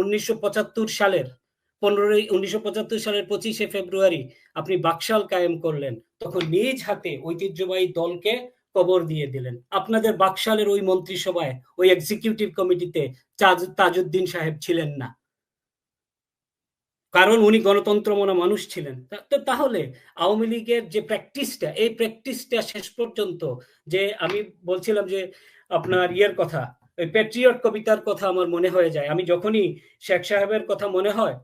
উনিশশো সালের, পনেরোই, উনিশশো সালের পঁচিশে ফেব্রুয়ারি আপনি বাকশাল কায়েম করলেন। তখন নিজ হাতে ঐতিহ্যবাহী দলকে কবর দিয়ে দিলেন। আপনাদের বাকশালের ওই মন্ত্রিসভায়, ওই এক্সিকিউটিভ কমিটিতে তাজউদ্দিন সাহেব ছিলেন না। কারণ উনি গণতন্ত্র মনা মানুষ ছিলেন। তো তাহলে আওয়ামী লীগের যে প্র্যাকটিসটা এই প্র্যাকটিসটা শেষ পর্যন্ত যে আমি বলছিলাম যে আপনার ইয়ের কথা ওই প্যাট্রিয়ট কবিতার কথা আমার মনে হয়ে যায়। আমি যখনই শেখ সাহেবের কথা মনে হয়,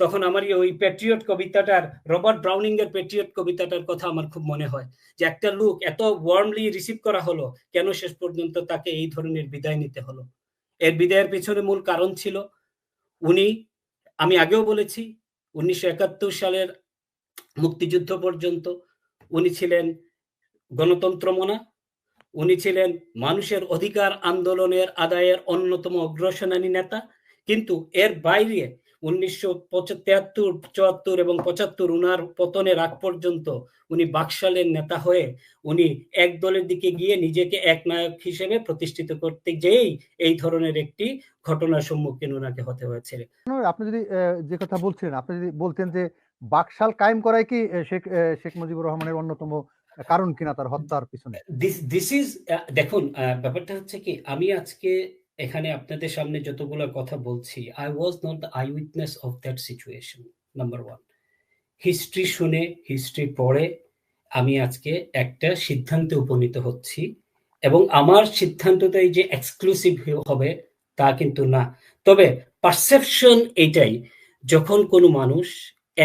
তখন আমার ওই প্যাট্রিয়ট কবিতাটার, রবার্ট ব্রাউনিং এর প্যাট্রিয়ট কবিতাটার কথা আমার খুব মনে হয় যে একটা লোক এত ওয়ার্মলি রিসিভ করা হলো, কেন শেষ পর্যন্ত তাকে এই ধরনের বিদায় নিতে হলো? এর বিদায়ের পিছনে মূল কারণ ছিল, উনি, আমি আগেও বলেছি, উনিশশো একাত্তর সালের মুক্তিযুদ্ধ পর্যন্ত উনি ছিলেন গণতন্ত্রমনা উনি ছিলেন মানুষের অধিকার আন্দোলনের আদায়ের অন্যতম অগ্রসেনানী নেতা। কিন্তু এর বাইরে উনিশশো তেহাত্তর চুয়াত্তর এবং পঁচাত্তর উনার পতনের আগ পর্যন্ত উনি বাকশালের নেতা হয়ে উনি এক দলের দিকে গিয়ে নিজেকে এক নায়ক হিসেবে প্রতিষ্ঠিত করতে যেই এই ধরনের একটি ঘটনার সম্মুখীন ওনাকে হতে হয়েছে। আপনি যদি যে কথা বলছিলেন, আপনি যদি বলতেন যে বাকশাল কায়েম করাই কি শেখ শেখ মুজিবুর রহমানের অন্যতম কারণ কিনা তার হত্যার পিছনে? দিস ইজ দেখুন ব্যাপারটা হচ্ছে কি, আমি আজকে এখানে আপনাদের সামনে যতগুলো কথা বলছি I was not the eye witness of that situation number one history শুনে হিস্ট্রি পড়ে, আমি আজকে একটা সিদ্ধান্তে উপনীত হচ্ছি, এবং আমার সিদ্ধান্তটাই যে এক্সক্লুসিভ হবে, তা কিন্তু না। তবে পারসেপশন এটাই, যখন কোনো মানুষ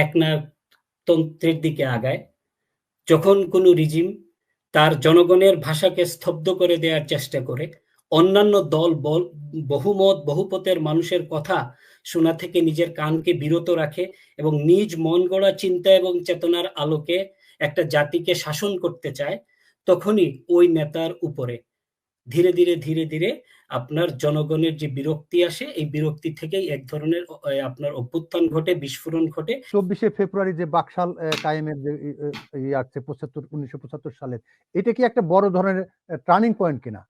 এক তন্ত্রের দিকে আগায় যখন কোনো রিজিম তার জনগণের ভাষাকে স্তব্ধ করে দেওয়ার চেষ্টা করে, অন্যান্য দল বল, বহুমত বহুপতের মানুষের কথা শোনা থেকে নিজের কানকে বিরত রাখে এবং নিজ মন গড়া চিন্তা এবং চেতনার আলোকে একটা জাতিকে শাসন করতে চায়, তখনই ওই নেতার উপরে। ধীরে ধীরে ধীরে ধীরে আপনার জনগণের যে বিরক্তি আসে এই বিরক্তি থেকেই এক ধরনের আপনার অভ্যুত্থান ঘটে বিস্ফোরণ ঘটে। চব্বিশে ফেব্রুয়ারি যে বাকশাল কায়েমের যে ইয়ে আসছে পঁচাত্তর উনিশশো পঁচাত্তর সালের এটা কি একটা বড় ধরনের টার্নিং পয়েন্ট কিনা?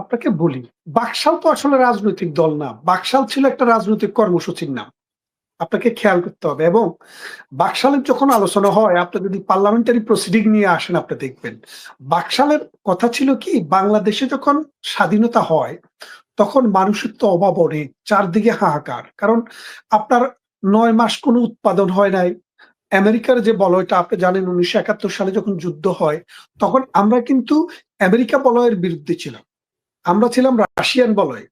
আপনাকে বলি বাকশাল তো আসলে রাজনৈতিক দল না। বাকশাল ছিল একটা রাজনৈতিক কর্মসূচির নাম। আপনাকে খেয়াল করতে হবে এবং বাকশালের যখন আলোচনা হয়, আপনি যদি পার্লামেন্টারি প্রসিডিং নিয়ে আসেন, আপনি দেখবেন বাকশালের কথা ছিল কি, বাংলাদেশে যখন স্বাধীনতা হয়, তখন মানুষের তো অভাব অনেক, চারদিকে হাহাকার। কারণ আপনার নয় মাস কোনো উৎপাদন হয় নাই। আমেরিকার যে বলয়টা, আপনি জানেন উনিশশো একাত্তর সালে যখন যুদ্ধ হয়, তখন আমরা কিন্তু আমেরিকা বলয়ের বিরুদ্ধে ছিলাম। আমরা ছিলাম রাশিয়ান বলয়।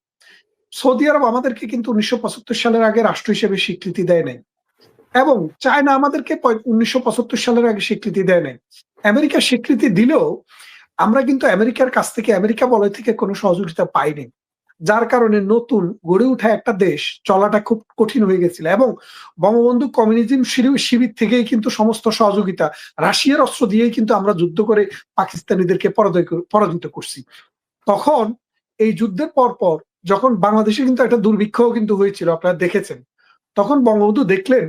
সৌদি আরব আমাদেরকে কিন্তু উনিশশো পঁচাত্তর সালের আগে রাষ্ট্র হিসেবে স্বীকৃতি দেয় নাই। এবং চায়না আমাদেরকে উনিশশো সালের আগে স্বীকৃতি দেয় নাই। আমেরিকা স্বীকৃতি দিলেও আমরা কিন্তু আমেরিকার কাছ থেকে আমেরিকা বলয় থেকে কোনো সহযোগিতা পাইনি। যার কারণে নতুন গড়ে ওঠা একটা দেশ চলাটা খুব কঠিন হয়ে গেছিল এবং বঙ্গবন্ধু কমিউনিজম শিবির থেকেই কিন্তু সমস্ত সহযোগিতা রাশিয়ার অস্ত্র দিয়েই কিন্তু আমরা যুদ্ধ করে পাকিস্তানিদেরকে পরাজয় পরাজিত করছি। তখন এই যুদ্ধের পর পর যখন বাংলাদেশে কিন্তু একটা দুর্ভিক্ষ কিন্তু হয়েছিল, আপনারা দেখেছেন। তখন বঙ্গবন্ধু দেখলেন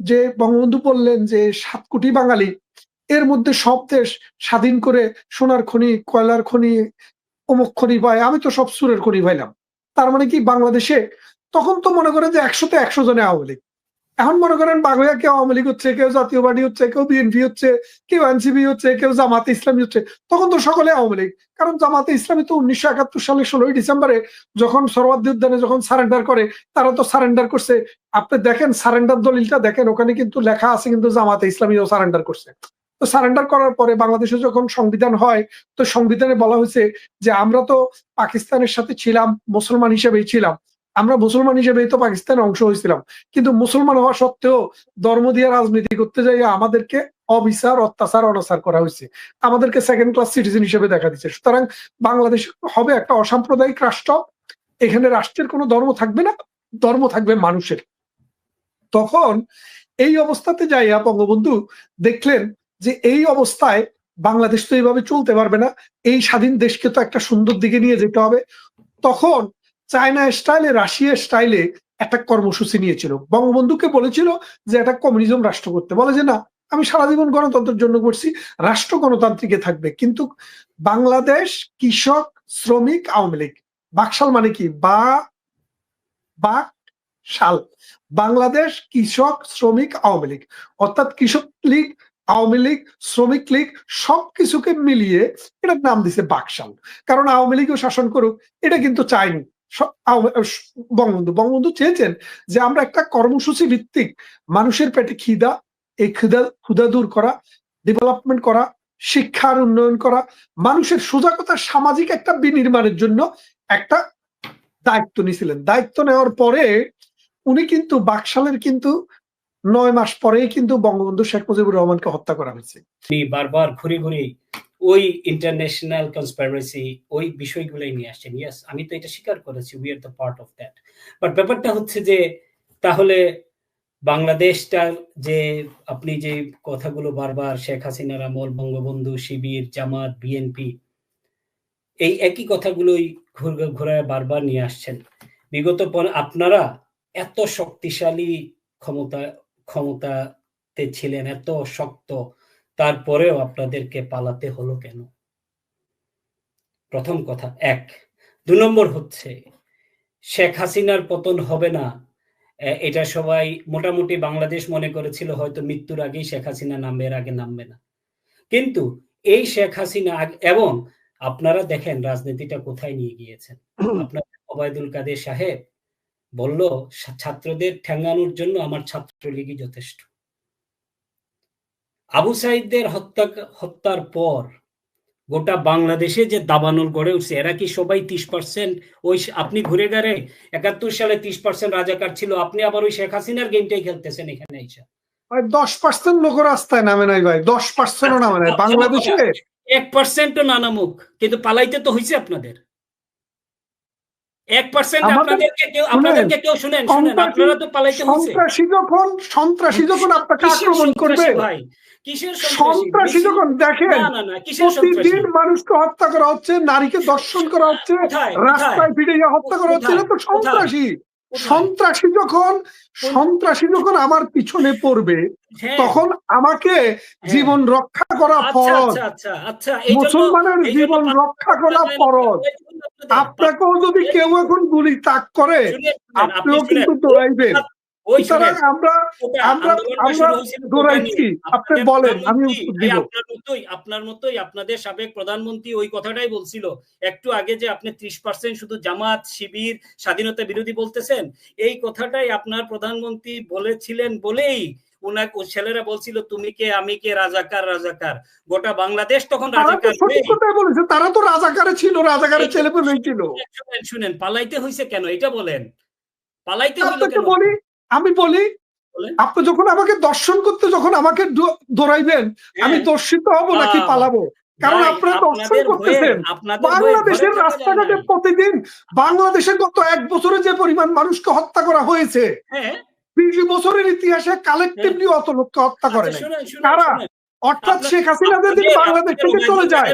যে, বঙ্গবন্ধু বললেন যে, সাত কোটি বাঙালি, এর মধ্যে সব দেশ স্বাধীন করে সোনার খনি, কয়লার খনি, অমুক খনি পায়, আমি তো সব সুরের খনি পাইলাম। তার মানে কি বাংলাদেশে তখন তো মনে করেন যে একশোতে একশো জনে আওয়ামী লীগ। এখন মনে করেন বাংলা কেউ আওয়ামী লীগ হচ্ছে, কেউ জাতীয় পার্টি হচ্ছে, কেউ বিএনপি হচ্ছে, কেউ এনসিপি হচ্ছে, কেউ জামাতে ইসলামী হচ্ছে, তখন তো সকলে আওয়ামী লীগ। কারণ জামাতে ইসলামী তো উনিশশো একাত্তর সালে ষোলোই ডিসেম্বরে যখন সরবাদ্দি উদ্যানে যখন সারেন্ডার করে, তারা তো সারেন্ডার করছে। আপনি দেখেন সারেন্ডার দলিলটা দেখেন, ওখানে কিন্তু লেখা আছে কিন্তু জামাতে ইসলামীও সারেন্ডার করছে। তো সারেন্ডার করার পরে বাংলাদেশে যখন সংবিধান হয়, তো সংবিধানে বলা হয়েছে যে আমরা তো পাকিস্তানের সাথে ছিলাম, মুসলমান হিসেবেই ছিলাম। আমরা মুসলমান হিসেবেই তো পাকিস্তানের অংশ হয়েছিলাম। কিন্তু মুসলমান হওয়া সত্ত্বেও ধর্ম দিয়ে রাজনীতি করতে যাই আমাদেরকে অবিচার, অত্যাচার, অনাচার করা হয়েছে। আমাদেরকে সেকেন্ড ক্লাস সিটিজেন হিসেবে দেখা দিচ্ছে। সুতরাং বাংলাদেশ হবে একটা অসাম্প্রদায়িক রাষ্ট্র। এখানে রাষ্ট্রের কোনো ধর্ম থাকবে না, ধর্ম থাকবে মানুষের। তখন এই অবস্থাতে যাইয়া বঙ্গবন্ধু দেখলেন যে এই অবস্থায় বাংলাদেশ তো এইভাবে চলতে পারবে না। এই স্বাধীন দেশকে তো একটা সুন্দর দিকে নিয়ে যেতে হবে। তখন চায়না স্টাইলে রাশিয়া স্টাইলে একটা কর্মসূচি নিয়েছিল। বঙ্গবন্ধুকে বলেছিল যে একটা কমিউনিজম রাষ্ট্র করতে। বলে যে, না, আমি সারা জীবন গণতন্ত্রের জন্য করছি, রাষ্ট্র গণতান্ত্রিকে থাকবে। কিন্তু বাংলাদেশ কৃষক শ্রমিক আওয়ামী লীগ, বাকশাল মানে কি? বা বাকশাল বাংলাদেশ কৃষক শ্রমিক আওয়ামী লীগ, অর্থাৎ কৃষক লীগ, আওয়ামী লীগ, শ্রমিক লীগ সবকিছুকে মিলিয়ে এটার নাম দিছে বাকশাল। কারণ আওয়ামী লীগও শাসন করুক, এটা কিন্তু চায়নি। বঙ্গবন্ধু বঙ্গবন্ধু চেয়েছেন যে আমরা একটা কর্মসূচি ভিত্তিক মানুষের পেটে খিদা, এই ক্ষুদা ক্ষুদা দূর করা ডেভেলপমেন্ট করা, শিক্ষার উন্নয়ন করা, মানুষের সজাগতা সামাজিক একটা বিনির্মাণের জন্য একটা দায়িত্ব নিয়েছিলেন। দায়িত্ব নেওয়ার পরে উনি কিন্তু বাকশালের কিন্তু নয় মাস পরেই কিন্তু বঙ্গবন্ধু শেখ মুজিবুর রহমানকে হত্যা করা হয়েছে। বারবার ঘুরে ঘুরে ওই ইন্টারন্যাশনাল কনস্পাইরেসি ওই বিষয়গুলোই নিয়ে আসছেন। ইয়াস আমি তো এটা স্বীকার করেছি we are the part of that but ব্যাপারটা হচ্ছে যে, তাহলে বাংলাদেশটার যে, আপনি যে কথাগুলো বারবার শেখ হাসিনার আমল, বঙ্গবন্ধু, শিবির, জামাত বিএনপি এই একই কথাগুলোই ঘুর- ঘুরায় বারবার নিয়ে আসছেন। বিগত পর- আপনারা এত শক্তিশালী ক্ষমতা, ক্ষমতাতে ছিলেন, এত শক্ত তারপরেও আপনাদেরকে পালাতে হলো কেন? প্রথম কথা এক। দু নম্বর হচ্ছে শেখ হাসিনার পতন হবে না। এটা সবাই মোটামুটি বাংলাদেশ মনে করেছিল হয়তো মৃত্যুর আগেই শেখ হাসিনা নামবে এর আগে নামবে না। কিন্তু এই শেখ হাসিনা এবং আপনারা দেখেন রাজনীতিটা কোথায় নিয়ে গিয়েছেন। আপনার ওবায়দুল কাদের সাহেব বলল ছাত্রদের ঠ্যাঙ্গানোর জন্য আমার ছাত্রলীগই যথেষ্ট। আবু সাইদদের হত্যা হত্যার পর গোটা বাংলাদেশে যে দাবানল গড়ে উঠছে এরা কি সবাই তিরিশ পার্সেন্ট? ওই আপনি ঘুরে গেলে একাত্তর সালে তিরিশ পার্সেন্ট রাজাকার ছিল আপনি আবার ওই শেখ হাসিনার গেমটাই খেলতেছেন এখানে এসে। দশ পার্সেন্ট লোক রাস্তায় নামে নাই ভাই দশ পার্সেন্টও নামে নাই। বাংলাদেশে এক পার্সেন্টও না নামুক কিন্তু পালাইতে তো হয়েছে আপনাদের। এক পার্সেন্ট আপনাদেরকে কেউ আপনাদেরকে কেউ শুনেন শুনেন সন্ত্রাসী- আপনারা তো পালাইতে হয়েছে সন্ত্রাসী যখন সন্ত্রাসী যখন আপনাকে আক্রমণ করবে ভাই কিসের সন্ত্রাসী? যখন দেখেন প্রতিদিন মানুষকে হত্যা করা হচ্ছে নারীকে দর্শন করা হচ্ছে রাস্তায় ফিরে হত্যা করা হচ্ছে না তো সন্ত্রাসী? সন্ত্রাসী যখন সন্ত্রাসী যখন আমার পিছনে পড়বে হ্যাঁ, তখন আমাকে জীবন রক্ষা করা আচ্ছা ফরজ। আচ্ছা আচ্ছা মুসলমানের জীবন রক্ষা করা ফরজ। আপনাকেও যদি কেউ এখন গুলি তাক করে আপনিও কিন্তু দৌড়াইবেন আপনার মতোই আপনাদের সাবেক প্রধানমন্ত্রী ওই কথাটাই বলছিল একটু আগে যে আপনি ত্রিশ পার্সেন্ট শুধু জামাত শিবির স্বাধীনতা বিরোধী বলতেছেন এই কথাটাই আপনার প্রধানমন্ত্রী বলেছিলেন বলেই উনার ও ছেলেরা বলছিল তুমি কে আমি কে রাজাকার রাজাকার গোটা বাংলাদেশ তখন তারা তো রাজাকার বলেছে তারা তো রাজাকারে ছিল রাজাকারের ছেলে ছিল শুনেন পালাইতে হইছে কেন এটা বলেন পালাইতে হইল কেন আমি বলি আপনি যখন আমাকে দর্শন করতে যখন আমাকে দৌড়াইবেন আমি হ্যাঁ। দর্শিত হব নাকি পালাবো? কারণ আপনারা দর্শন করতেছেন। বাংলাদেশের রাস্তাঘাটে প্রতিদিন বাংলাদেশে গত এক বছরে যে পরিমাণ মানুষকে হত্যা করা হয়েছে হ্যাঁ। বিশ বছরের ইতিহাসে কালেকটিভলি অত লোককে হত্যা করে আচ্ছা, নাই। কারা? শুনেন। অর্থাৎ শেখ হাসিনা যেদিন বাংলাদেশ থেকে চলে যায়